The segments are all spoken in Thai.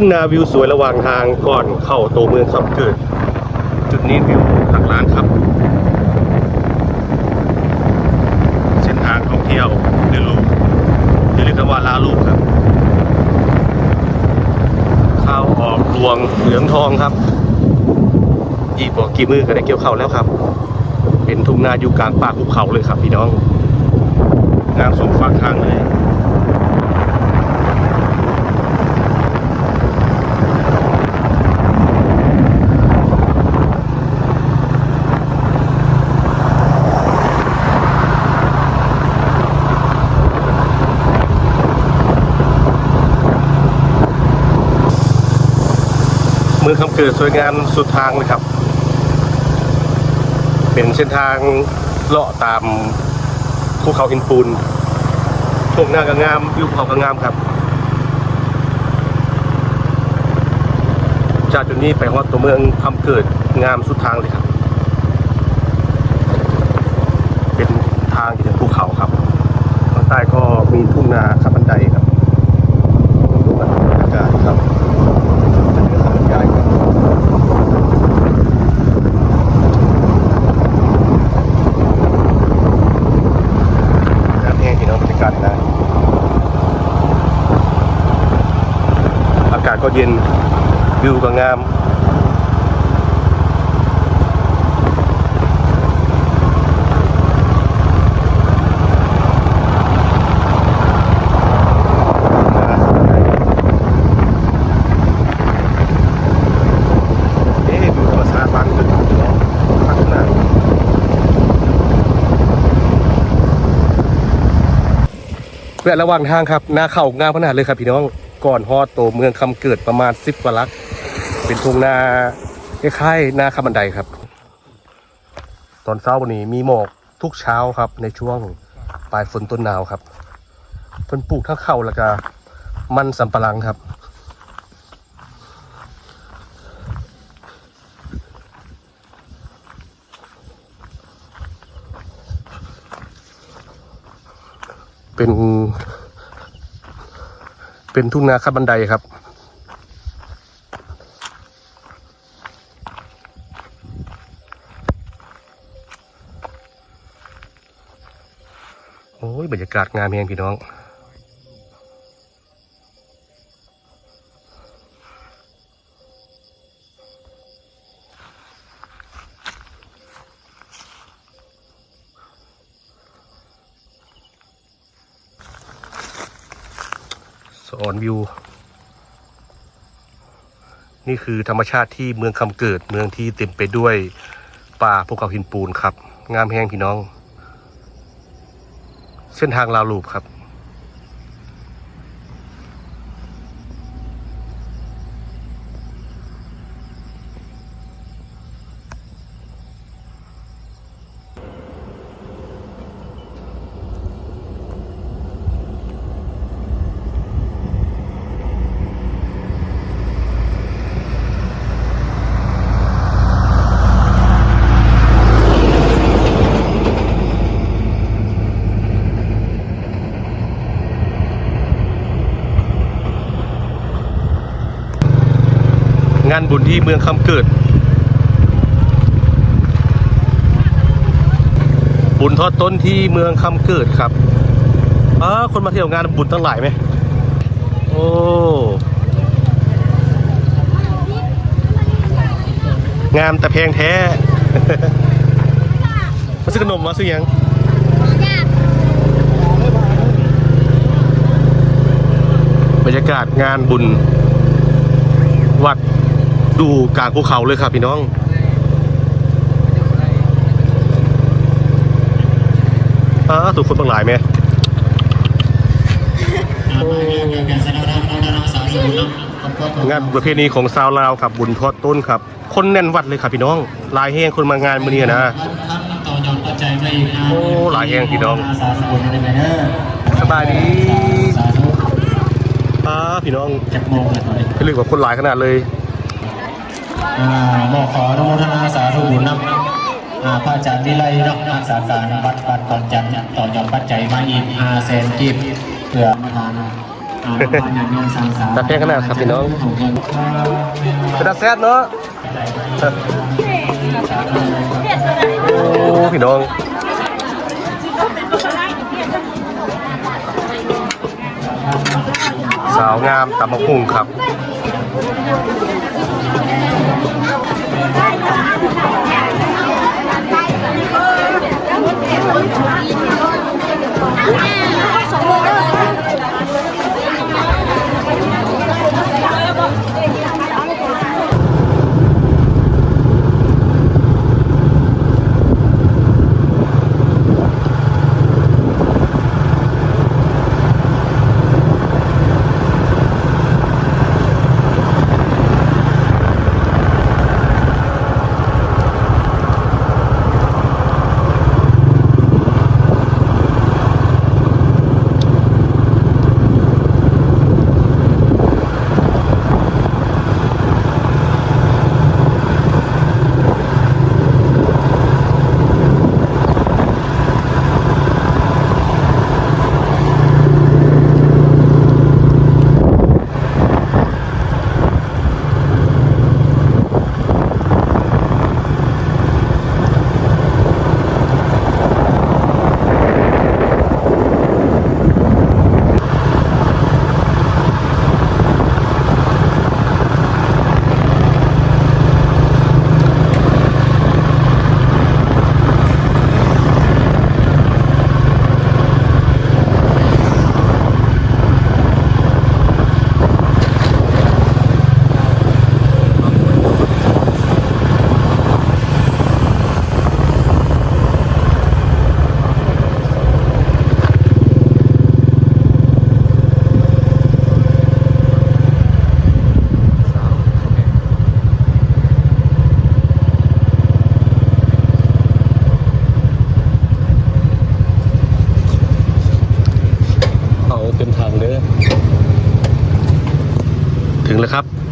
ทุ่งนาวิวสวยระหว่างทางก่อนเข้าตัวเมืองคำเกิด จุดนี้วิวหลักล้านครับ เส้นทางท่องเที่ยวเรือลูกหรือเรียกกันว่าลาลูกครับ ข้าวออกรวงเหลืองทองครับ อีกบอกกี่มือก็ได้เกี่ยวเข้าแล้วครับ เป็นทุ่งนาอยู่กลางป่าภูเขาเลยครับพี่น้องงามสมฟังทางเลย มือคำเกิดสวยงามสุดทางเลยครับ เป็นเส้นทางเลาะตามภูเขาหินปูนทุ่งนาก็งามวิวภูเขาก็งามครับ จากจุดนี้ไปฮอดตัวเมืองคำเกิดงามสุดทางเลยครับ เป็นทางที่ถึงภูเขาครับข้างใต้ก็มีทุ่งนาครับดูบรรยากาศครับจะมีขับบันไดครับ น้ำแห้งพี่น้องบรรยากาศนะ อากาศก็ เย็นวิวก็งามแวะระหว่างทางครับ นาเข่างามขนาดเลยครับพี่น้อง ก่อนฮอดตัวเมืองคำเกิดประมาณสิบกว่าลัก เป็นทุ่งนาคล้ายๆนาคำบันไดครับ ตอนเช้าวันนี้มีหมอกทุกเช้าครับในช่วงปลายฝนต้นหนาวครับเพิ่นปลูกทั้งข้าวแล้วก็มันสำปะหลังครับเป็น เป็นทุ่งนาขั้นบันไดครับ โอ้ยบรรยากาศงามเพียงพี่น้อง วิว นี่คือธรรมชาติที่เมืองคำเกิดเมืองที่เต็มไปด้วยป่าภูเขาหินปูนครับ งามแห้งพี่น้อง เส้นทางลาวลูปครับ งานบุญที่เมืองคำเกิด บุญทอดต้นที่เมืองคำเกิดครับอ้าคนมาเที่ยวงานบุญตั้งหลายไหมโอ้งามแต่แพงแท้มาซื้อขนมมาซื้อหยังบรรยากาศงานบุญ วัด ดูกลางภูเขาเลยครับพี่น้อง อ้าถูกคนบางหลายไหมงานประเพณีของชาวลาวครับบุญทอดต้นครับ คนแน่นวัดเลยครับพี่น้องหลายแห้งคนมางานมื้อนี้นะโอ้หลายแห่งพี่น้องสบายดีอ้าพี่น้องจักโมงเลยตอนนี้ให้เรียกว่าคนหลายขนาดเลยอ่า หมอขออนุโมทนาสาธุบุญนำพระอาจารย์วิไลนาะรักษาการวัดวัดตอนจันทร์ต่อยอดปัจจัยมาอีกอาเซนกิบเพื่อมาทานตาแพงขนาดครับพี่น้องเป็นตาแซ่บเนาะโอ้พี่น้องสาวงามตำมะพุงครับ Thank you.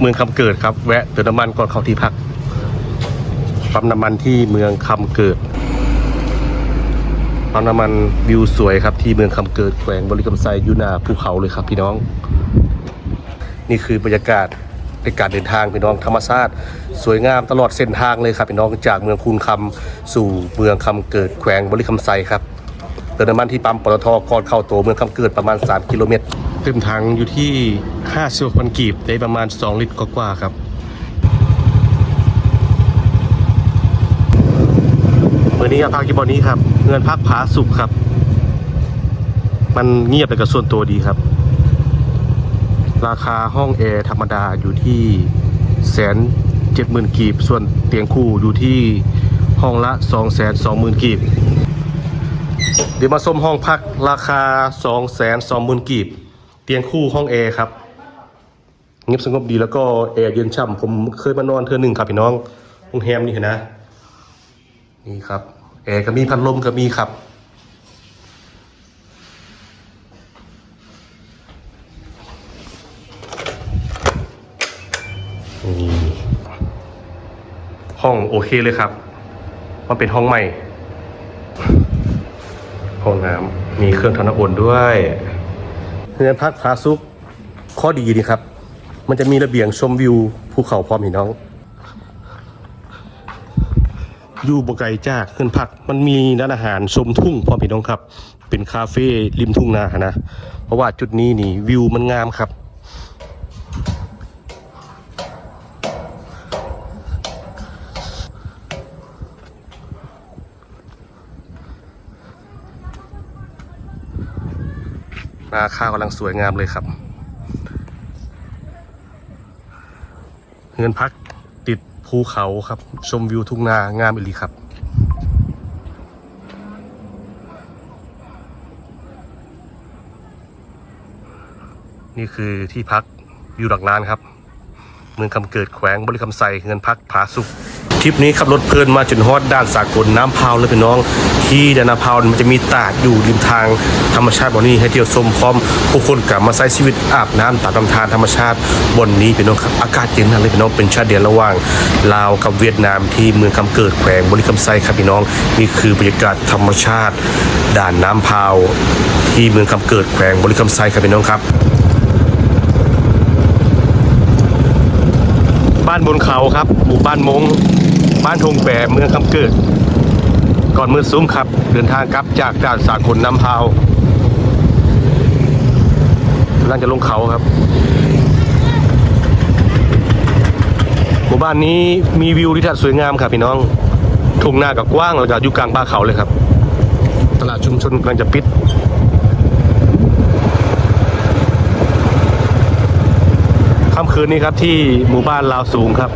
เมืองคำเกิดครับ แวะเติมน้ำมันก่อนเข้าที่พักปั๊มน้ำมันที่เมืองคำเกิดปั๊มน้ำมันวิวสวยครับที่เมืองคำเกิดแขวงบริกรรมไซยูนาภูเขาเลยครับ พี่น้อง นี่คือบรรยากาศในการเดินทางพี่น้องธรรมชาติสวยงามตลอดเส้นทางเลยครับพี่น้องจากเมืองคูนคำสู่เมืองคำเกิดแขวงบริคำไซครับเติมน้ำมันที่ปั๊มปตทก่อนเข้าตัวเมืองคำเกิดประมาณ 3 กิโลเมตร เต็มถังอยู่ที่5 6พันกีบได้ประมาณ 2 ลิตรกว่าๆครับเมื่อนี้พักที่บอนนี้ครับ เงินพักผาสุขครับ มันเงียบไปกับส่วนตัวดีครับ ราคาห้องแอร์ธรรมดาอยู่ที่แสนเจ็ดหมื่นกีบ ส่วนเตียงคู่อยู่ที่ห้องละสองแสนสองหมื่นกีบ เดี๋ยวมาส้มห้องพักราคา2 2 0 0 0 0กีบ เตียงคู่ห้องแอร์ครับเงียบสงบดีแล้วก็แอร์เย็นช่ำผมเคยมานอนเทือหนึ่งครับพี่น้องโรงแรมนี่เห็นนะ นี่ครับ แอร์ก็มีพัดลมก็มีครับห้องโอเคเลยครับ มันเป็นห้องใหม่ ห้องน้ำมีเครื่องทำน้ำอุ่นด้วย เรือนพักพาซุกข้อดีนี่ครับ มันจะมีระเบียงชมวิวภูเขาพร้อมพี่น้องอยู่บไกลจากเรือนพักมันมีร้านอาหารชมทุ่งพร้อมพี่น้องครับ เป็นคาเฟ่ริมทุ่งนานะเพราะว่าจุดนี้นี่วิวมันงามครับาข้าวกำลังสวยงามเลยครับ เงินพักติดภูเขาครับ ชมวิวทุ่งนางามอีลีครับนี่คือที่พักวิวหลักล้านครับ เมืองคำเกิดแขวงบริคำไซเงินพักผาสุก ทริปนี้ขับรถเพลินมาจนฮอดด้านสากลน้ำพาวเลยพี่น้อง ที่ดานาพาวมันจะมีตาดอยู่ริมทางธรรมชาติบอนนี้ให้เที่ยวชมพร้อม ผู้คนกลับมาใช้ชีวิตอาบน้ำตาดลำธารธรรมชาติบนนี้พี่น้องครับอากาศเย็นนะเลยพี่น้องเป็นชาติเดียวระหว่างลาวกับเวียดนามที่เมืองคำเกิดแขวงบริคำไซครับพี่น้องนี่คือบรรยากาศธรรมชาติ ด่านน้ำพาว ที่เมืองคำเกิดแขวงบริคำไซครับพี่น้องครับบ้านบนเขาครับ หมู่บ้านม้ง บ้านทงแปเมืองคำเกิด ก่อนมือซุ้มครับ เดินทางกลับจากด่านสากลน้ำพาวกำลังจะลงเขาครับ หมู่บ้านนี้มีวิวที่ทัดสวยงามครับพี่น้องทุ่งนากับกว้างแล้วก็อยู่กลางป่าเขาเลยครับ ตลาดชุมชนกำลังจะปิดค่ำคืนนี้ครับที่หมู่บ้านลาวสูงครับ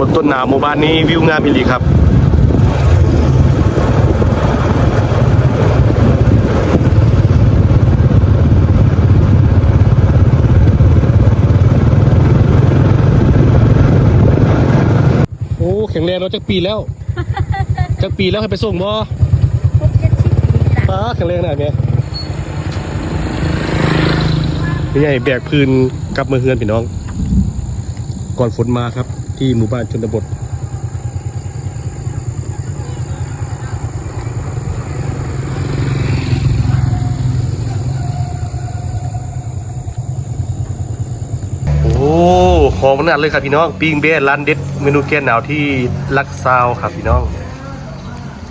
ปลายฝนต้นหนาวหมู่บ้านนี้วิวงามอีหลีครับโอ้แข็งแรงเนาะจักปีแล้วจักปีแล้วให้ไปส่งบ่พบเจ็ดสิบปีนี่แหละป้าแข็งแรงขนาดเนี้ยพี่ใหญ่แบกพื้นกลับมาเฮือนพี่น้อง ก่อนฝนมาครับ ที่หมู่บ้านชนบทโอ้หอมขนาดเลยครับพี่น้องปิ้งเบ้ร้านเด็ดเมนูแก้หนาวที่ลักซาวครับพี่น้อง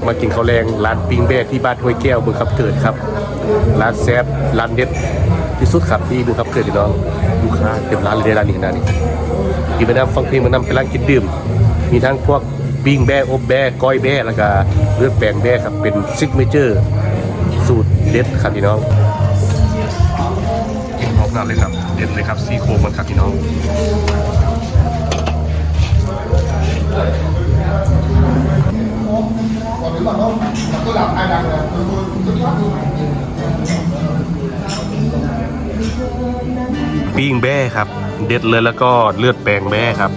มากินข้าวแรงร้านปิ้งเบ้ที่บ้านห้วยแก้วเมืองขับเกิดครับ ร้านแซ่บร้านเด็ด ที่สุดครับที่เมืองขับเกิดพี่น้องลูกค้าเต็มร้านเลยในร้านนี้ขนาดนี้กินไปน้ำฟังเพลงมานำเป็นร้านกินดื่ม มีทั้งพวกปิ้งแบ้อบแบ้ก้อยแบ้แล้วก็เลือดแปลงแบ้ครับเป็นซิกเนเจอร์ สูตรเด็ดครับพี่น้องกินพร้อมกันเลยครับเด็ดเลยครับซี่โครงมันครับพี่น้องปิ้งิ้งแบ้ครับ เด็ดเลยแล้วก็เลือดแปลงแบ้ครับ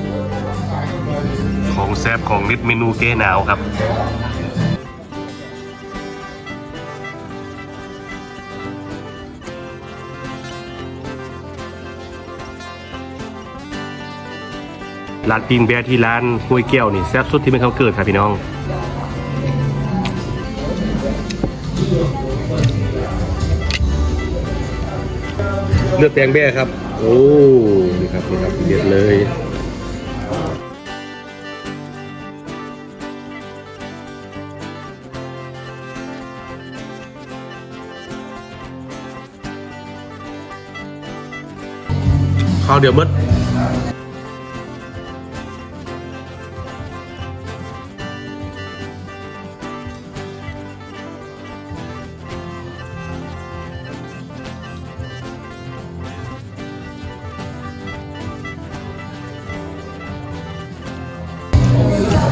ของแซบของนิดเมนูแก้หนาวครับร้านปิ้งแบ้ที่ร้านห้วยแก้วนี่แซ่บสุดที่เป็นเขาเกิดครับพี่น้อง เลือดแปลงแบ้ครับ โอ้นี่ครับนี่ครับเด็ดเลยข้าวเดี๋ยวมัด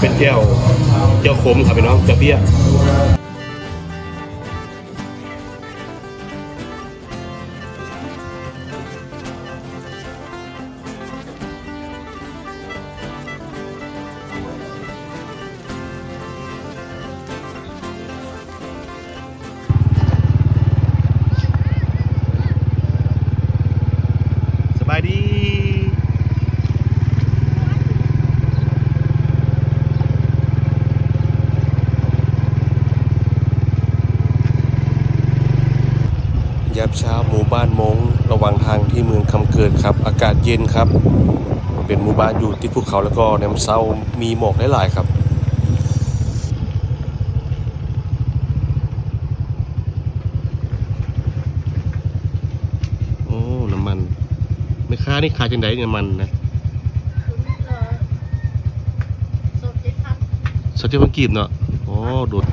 เป็นแก้วแก้วขมครับพี่น้องเจ้าเพี้ย บเช้าหมู่บ้านมงระหว่างทางที่เมืองคำเกิดครับ อากาศเย็นครับ เป็นหมู่บ้านอยู่ที่ภูเขาแล้วก็แนมเซามีหมอกหลายๆครับโอ้น้ำมันไม่ค้านี่ขายจังไดน้ำมันนะสดเจ็ดพันสเตียบังกีบเนาะโอ้โดด